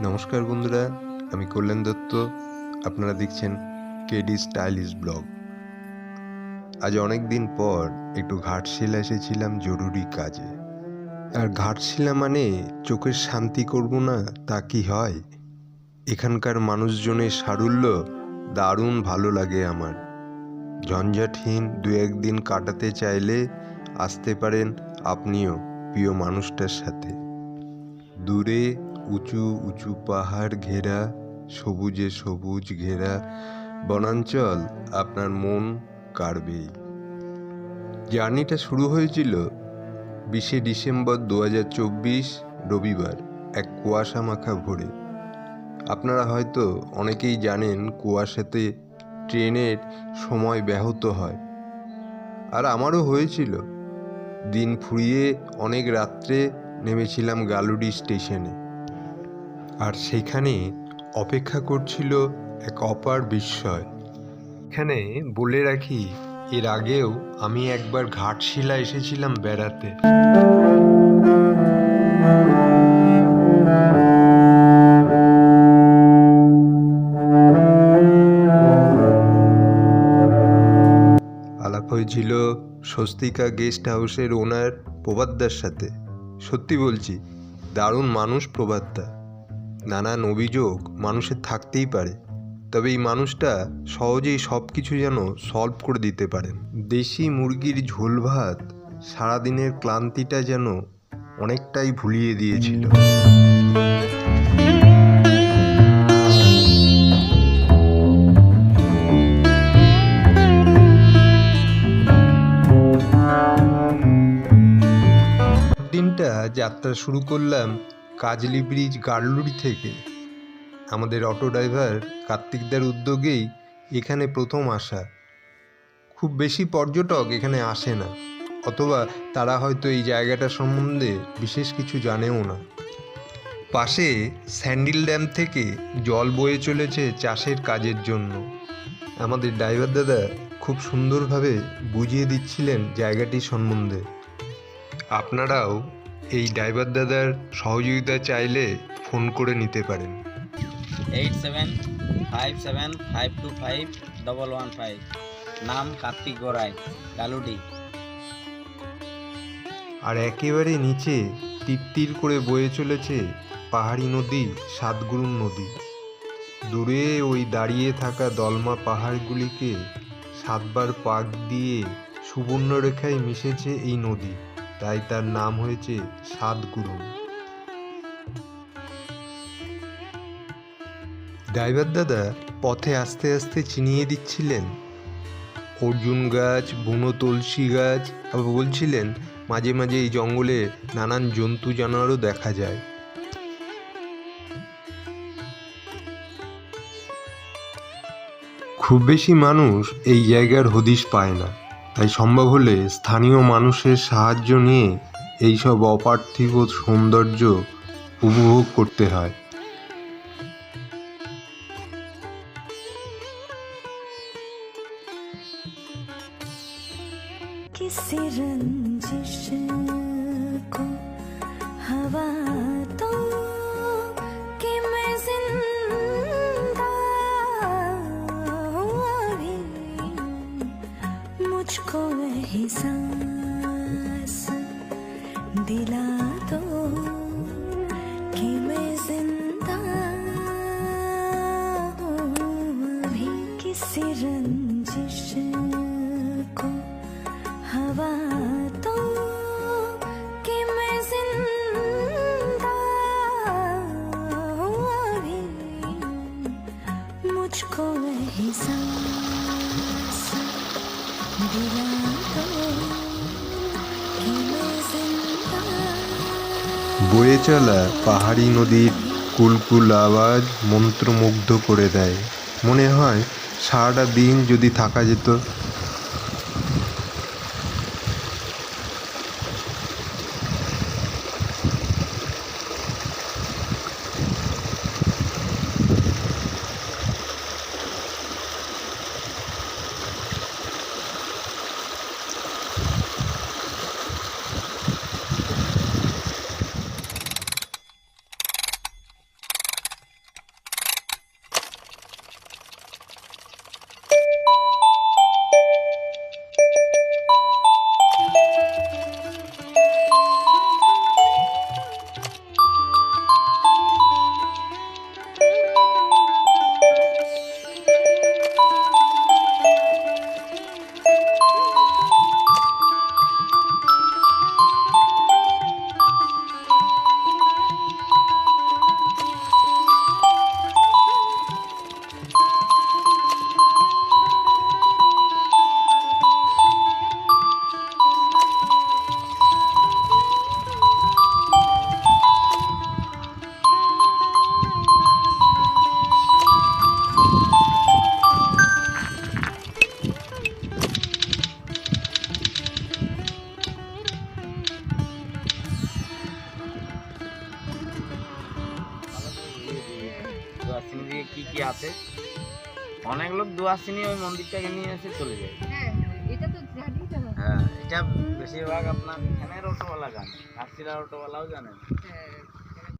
নমস্কার বন্ধুরা, আমি কল্যাণ দত্ত। আপনারা দেখছেন কেডি স্টাইলিশ ব্লগ। আজ অনেক দিন পর একটু ঘাটশিলা এসেছিলাম জরুরি কাজে। আর ঘাটশিলা মানে চোখের শান্তি করব না, তা কি হয়? এখানকার মানুষজনের সারল্য দারুণ ভালো লাগে আমার। ঝঞ্ঝাটহীন দু একদিন কাটাতে চাইলে আসতে পারেন আপনিও, প্রিয় মানুষটার সাথে। দূরে উঁচু উঁচু পাহাড় ঘেরা, সবুজে সবুজ ঘেরা। বনাঞ্চল আপনার মন কাড়বেই। জার্নিটা শুরু হয়েছিল বিশে ডিসেম্বর দু হাজার চব্বিশ, রবিবার, এক কুয়াশা মাখা ভোরে। আপনারা হয়তো অনেকেই জানেন কুয়াশাতে ট্রেনের সময় ব্যাহত হয়। আর আমারও হয়েছিল। দিন ফুরিয়ে অনেক রাত্রে নেমেছিলাম গালুডি স্টেশনে। আর সেখানে অপেক্ষা করছিল এক অপার বিস্ময়। এখানে বলে রাখি, এর আগেও আমি একবার ঘাটশিলা এসেছিলাম বেড়াতে। আলাপ হয়েছিল স্বস্তিকা গেস্ট হাউসের ওনার প্রবাদ্দার সাথে। সত্যি বলছি, দারুণ মানুষ প্রবাদ্দা নানান অভিযোগ মানুষের থাকতেই পারে। তবে এই মানুষটা সহজেই সব কিছু যেন সলভ করে দিতে পারেন। দেশি মুরগির ঝোল ভাত সারাদিনের ক্লান্তিটা যেন অনেকটাই ভুলিয়ে দিয়েছিল। দিনটা যাত্রা শুরু করলাম কাজলি ব্রিজ গার্লুড়ি থেকে। আমাদের অটো ড্রাইভার কার্তিকদার উদ্যোগেই এখানে প্রথম আসা। খুব বেশি পর্যটক এখানে আসে না, অথবা তারা হয়তো এই জায়গাটা সম্বন্ধে বিশেষ কিছু জানেও না। পাশে স্যান্ডিল ড্যাম থেকে জল বয়ে চলেছে চাষের কাজের জন্য। আমাদের ড্রাইভার দাদা খুব সুন্দরভাবে বুঝিয়ে দিচ্ছিলেন জায়গাটি সম্বন্ধে। আপনারাও এই ড্রাইভার দাদার সহযোগিতা চাইলে ফোন করে নিতে পারেন। Eight seven five seven five two five double one five নাম কার্তিক গোরাই গালুডি। আর একেবারে নিচে তীর করে বয়ে চলেছে পাহাড়ি নদী সাতগুরুন নদী। দূরে ওই দাঁড়িয়ে থাকা দলমা পাহাড়গুলিকে সাতবার পাক দিয়ে সুবর্ণরেখায় মিশেছে এই নদী। তাই তার নাম হয়েছে সাতগুরু ড্রাইভার দাদা পথে আস্তে আস্তে চিনিয়ে দিচ্ছিলেন। অর্জুন গাছ, বুনো তুলসী গাছ, আবার বলছিলেন, মাঝে মাঝে এই জঙ্গলে নানান জন্তু জানোয়ারও দেখা যায়। খুব বেশি মানুষ এই জায়গার হদিশ পায় না। তাই সম্ভব হলে স্থানীয় মানুষের সাহায্য নিয়ে এইসব অপার্থিব সৌন্দর্য উপভোগ করতে হয়। रंजिश को हवा तो कि मैं जिंदा हूँ अभी मुझको एहसास दिला दो कि मैं जिंदा বয়ে চলা পাহাড়ি নদীর কুলকুল আওয়াজ মন্ত্রমুগ্ধ করে দেয় মনে হয় সারাটা দিন যদি থাকা যেত দিয়ে আছে। অনেক লোক দুয়াশিনী ওই মন্দিরটাকে নিয়ে এসে চলে যায়। হ্যাঁ এটা জানি হ্যাঁ এটা বেশিরভাগ আপনার এখানের অটোওয়ালা জানে। ঘাটশিলার অটোওয়ালাও জানেন হ্যাঁ।